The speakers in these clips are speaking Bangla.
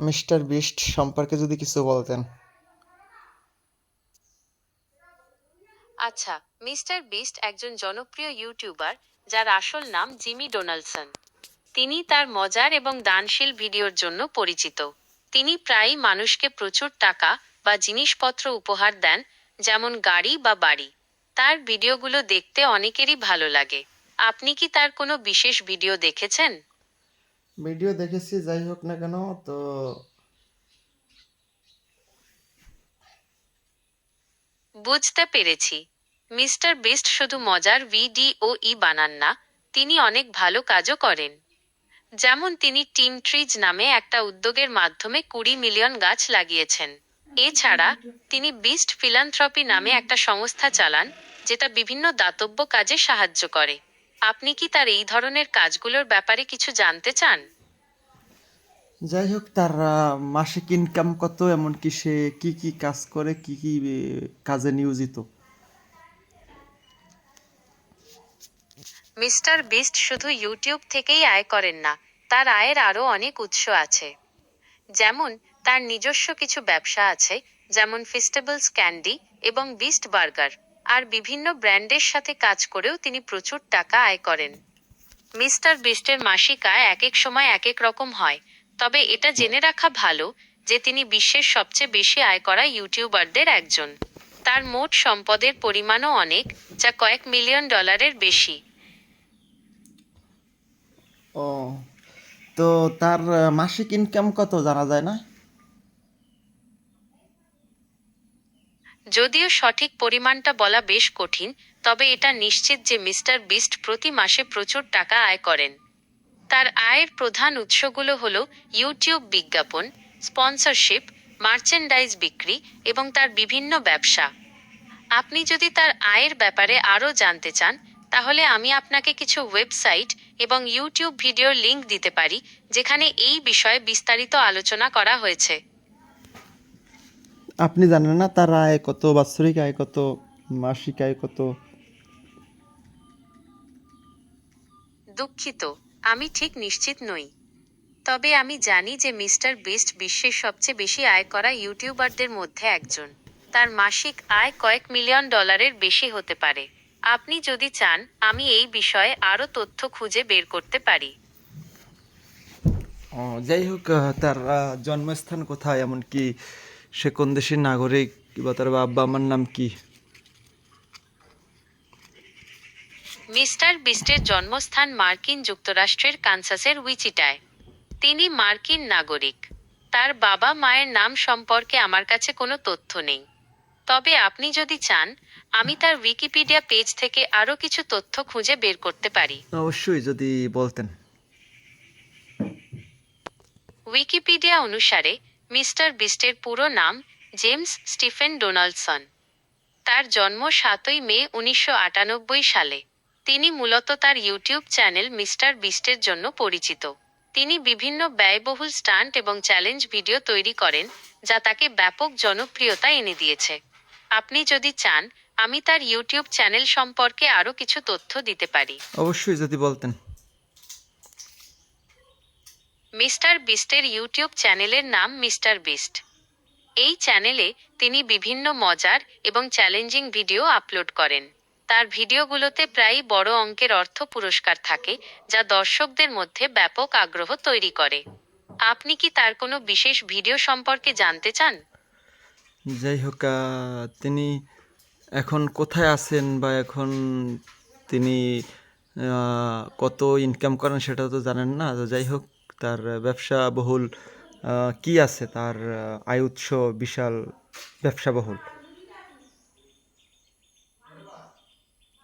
মিস্টার বিস্ট সম্পর্কে যদি কিছু বলতেন। আচ্ছা মিস্টার বিস্ট একজন জনপ্রিয় ইউটিউবার যার আসল নাম জিমি ডোনাল্ডসন তিনি তার মজার এবং দানশীল ভিডিওর জন্য পরিচিত। তিনি প্রায়ই মানুষকে প্রচুর টাকা বা জিনিসপত্র উপহার দেন, যেমন গাড়ি বা বাড়ি। তার ভিডিওগুলো দেখতে অনেকেরই ভালো লাগে। আপনি কি তার কোনো বিশেষ ভিডিও দেখেছেন? ভিডিও দেখেছি, যাই হোক না কেন, তো বুঝতে পেরেছি। মিস্টার বেস্ট শুধু মজার ভিডিও ই বানান না, তিনি অনেক ভালো কাজও করেন। যেমন তিনি টিম ট্রিজ নামে একটা উদ্যোগের মাধ্যমে কুড়ি মিলিয়ন গাছ লাগিয়েছেন। এছাড়া তিনি বিস্ট ফিলান্থ্রপি নামে একটা সংস্থা চালান, যেটা বিভিন্ন দাতব্য কাজে সাহায্য করে। আপনি কি তার এই ধরনের কাজগুলোর ব্যাপারে কিছু জানতে চান? যাই হোক তার মাসিক ইনকাম কত এমনকি সে কি কি কাজ করে কি কি কাজে নিয়োজিত? মিস্টার বিস্ট শুধু ইউটিউব থেকেই আয় করেন না তার আয়ের আরও অনেক উৎস আছে। যেমন তার নিজস্ব কিছু ব্যবসা আছে যেমন ফেস্টিভ্যালস ক্যান্ডি এবং বিস্ট বার্গার আর বিভিন্ন ব্র্যান্ডের সাথে কাজ করেও তিনি প্রচুর টাকা আয় করেন। মিস্টার বিস্টের মাসিক আয় এক এক সময় এক এক রকম হয়, তবে এটা জেনে রাখা ভালো যে তিনি বিশ্বের সবচেয়ে বেশি আয় করা ইউটিউবারদের একজন। তার মোট সম্পদের পরিমাণও অনেক, যা কয়েক মিলিয়ন ডলারের বেশি। ও, তো তার মাসিক ইনকাম কত জানা যায় না? যদিও সঠিক পরিমাণটা বলা বেশ কঠিন, তবে এটা নিশ্চিত যে মিস্টার বিস্ট প্রতি মাসে প্রচুর টাকা আয় করেন। তার আয়ের প্রধান উৎসগুলো হল ইউটিউব বিজ্ঞাপন, স্পন্সরশিপ, মার্চেন্ডাইজ বিক্রি এবং তার বিভিন্ন ব্যবসা। আপনি যদি তার আয়ের ব্যাপারে আরও জানতে চান, তাহলে আমি আপনাকে কিছু ওয়েবসাইট এবং ইউটিউব ভিডিওর লিংক দিতে পারি, যেখানে এই বিষয়ে বিস্তারিত আলোচনা করা হয়েছে। আপনি জানেন না তার আয় কত বাৎসরিক আয় কত মাসিক আয় কত? দুঃখিত আমি ঠিক নিশ্চিত নই। তবে আমি জানি যে মিস্টার বিস্ট বিশ্বের সবচেয়ে বেশি আয় করা ইউটিউবারদের মধ্যে একজন। তার মাসিক আয় কয়েক মিলিয়ন ডলারের বেশি হতে পারে। আপনি যদি চান আমি এই বিষয়ে আরও তথ্য খুঁজে বের করতে পারি। ও যাই হোক তার জন্মস্থান কোথায় এমনকি সে কোন দেশের নাগরিক বা তার বাবা আমার নাম কি? মিস্টার বিস্টের জন্মস্থান মার্কিন যুক্তরাষ্ট্রের কানসাসের উইচিটায়। তিনি মার্কিন নাগরিক। তার বাবা মায়ের নাম সম্পর্কে আমার কাছে কোনো তথ্য নেই। তবে আপনি যদি চান আমি তার উইকিপিডিয়া পেজ থেকে আরও কিছু তথ্য খুঁজে বের করতে পারি। অবশ্যই যদি বলতেন। উইকিপিডিয়া অনুসারে মিস্টার বিস্টের পুরো নাম জেমস স্টিফেন ডোনাল্ডসন তার জন্ম সাতই মে উনিশশো আটানব্বই সালে। তিনি মূলত তার ইউটিউব চ্যানেল মিস্টার বিস্টের জন্য পরিচিত। তিনি বিভিন্ন ব্যয়বহুল স্টান্ট এবং চ্যালেঞ্জ ভিডিও তৈরি করেন, যা তাকে ব্যাপক জনপ্রিয়তা এনে দিয়েছে। আপনি যদি চান, আমি তার ইউটিউব চ্যানেল সম্পর্কে আরও কিছু তথ্য দিতে পারি। অবশ্যই যদি বলতেন। মিস্টার বিস্টের ইউটিউব চ্যানেলের নাম মিস্টার বিস্ট। এই চ্যানেলে তিনি বিভিন্ন মজার এবং চ্যালেঞ্জিং ভিডিও আপলোড করেন। তার ভিডিওগুলোতে প্রায়ই বড় অঙ্কের অর্থ পুরস্কার থাকে, যা দর্শকদের মধ্যে ব্যাপক আগ্রহ তৈরি করে। আপনি কি তার কোনো বিশেষ ভিডিও সম্পর্কে জানতে চান? যাই হোক তিনি এখন কোথায় আছেন বা এখন তিনি কত ইনকাম করেন সেটা তো জানেন না। যাই হোক তার ব্যবসা বহুল কি আছে তার আয় উৎস বিশাল ব্যবসা বহুল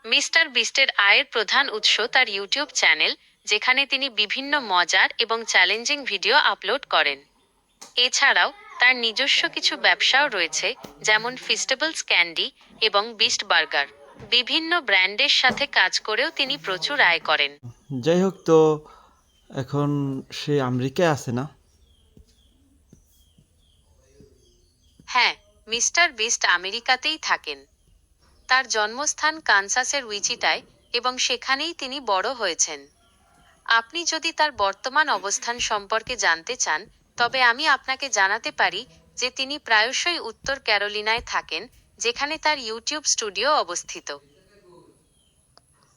মিস্টার বিস্টের আয়ের প্রধান উৎস তার ইউটিউব চ্যানেল যেখানে তিনি বিভিন্ন মজার এবং চ্যালেঞ্জিং ভিডিও আপলোড করেন। এছাড়াও তার নিজস্ব কিছু ব্যবসাও রয়েছে যেমন ফেস্টিভ্যালস ক্যান্ডি এবং বিস্ট বার্গার বিভিন্ন ব্র্যান্ডের সাথে কাজ করেও তিনি প্রচুর আয় করেন। যাই হোক তো এখন সে আমেরিকায় আছে না? হ্যাঁ মিস্টার বিস্ট আমেরিকাতেই থাকেন। তার জন্মস্থান কানসাসের উইচিটায় এবং সেখানেই তিনি বড় হয়েছেন। আপনি যদি তার বর্তমান অবস্থান সম্পর্কে জানতে চান, তবে আমি আপনাকে জানাতে পারি যে তিনি প্রায়শই উত্তর ক্যারোলিনায় থাকেন, যেখানে তার ইউটিউব স্টুডিও অবস্থিত।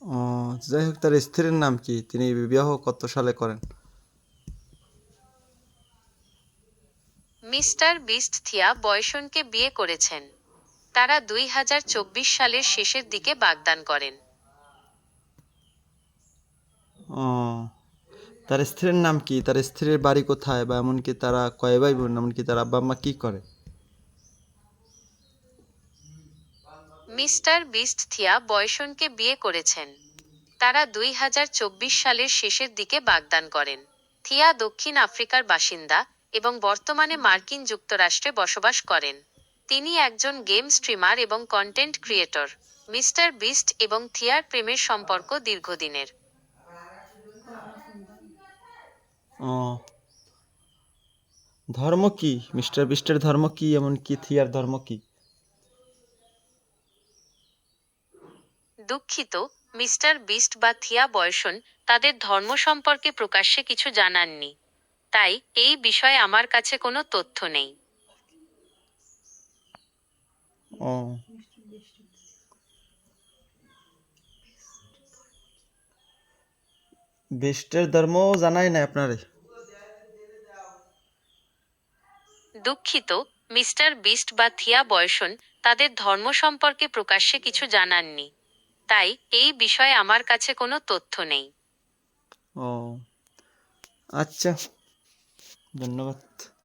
ও যাই হোক তার স্ত্রীর নাম কি? তিনি বিবাহ কত সালে করেন? মিস্টার বিস্ট থিয়া বয়সনকে বিয়ে করেছেন। তারা দুই হাজার চব্বিশ সালের শেষের দিকে বাগদান করেন। ও তার স্ত্রীর নাম কি? তার স্ত্রীর বাড়ি কোথায়? বা এমনকি তারা কয় ভাই বোন? এমনকি তার আব্বা আম্মা কি করে? মিস্টার বিস্ট থিয়া বয়সনকে বিয়ে করেছেন। তারা দুই হাজার চব্বিশ সালের শেষের দিকে বাগদান করেন। থিয়া দক্ষিণ আফ্রিকার বাসিন্দা এবং বর্তমানে মার্কিন যুক্তরাষ্ট্রে বসবাস করেন। তিনি একজন গেম স্ট্রিমার এবং কন্টেন্ট ক্রিয়েটর। মিস্টার বিস্ট এবং থিয়ার প্রেমের সম্পর্ক দীর্ঘদিনের। ধর্ম কি? মিস্টার বিস্টের ধর্ম কি, এমনকি থিয়ার ধর্ম কি? দুঃখিত মিস্টার বিস্ট বা থিয়া বয়সন তাদের ধর্ম সম্পর্কে প্রকাশ্যে কিছু জানাননি। তাই এই বিষয়ে আমার কাছে কোনো তথ্য নেই। ও। ধর্মও জানাই না আপনারে? দুঃখিত মিস্টার বিস্ট বা থিয়া বয়সন তাদের ধর্ম সম্পর্কে প্রকাশ্যে কিছু জানাননি। তাই এই বিষয়ে আমার কাছে কোনো তথ্য নেই। ও আচ্ছা ধন্যবাদ।